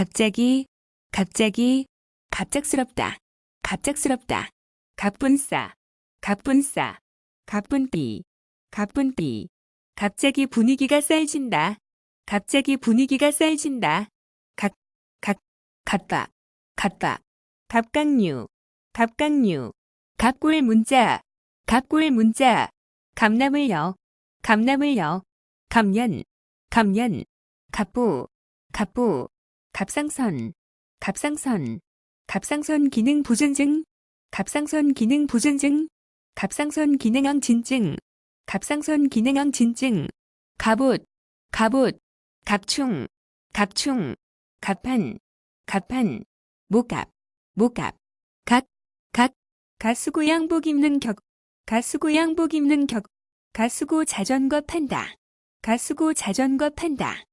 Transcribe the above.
갑자기, 갑자기, 갑작스럽다, 갑작스럽다. 갑분싸, 갑분싸, 갑분삐, 갑분삐. 갑자기 분위기가 쌀진다. 갑자기 분위기가 쌀진다. 각, 각, 갑밥, 갑밥. 갑각류, 갑각류. 갑골 문자, 갑골 문자. 감나물역, 감나물역. 감년, 감년. 갑부, 갑부. 갑상선, 갑상선. 갑상선 기능 보존증, 갑상선 기능 보존증, 갑상선 기능항 진증, 갑상선 기능항 진증, 갑옷, 갑옷, 갑충, 갑충, 갑판, 갑판, 목갑, 목갑, 각, 각, 가수구 양복 입는 격, 가수구 양복 입는 격, 가수구 자전거 판다, 가수구 자전거 판다,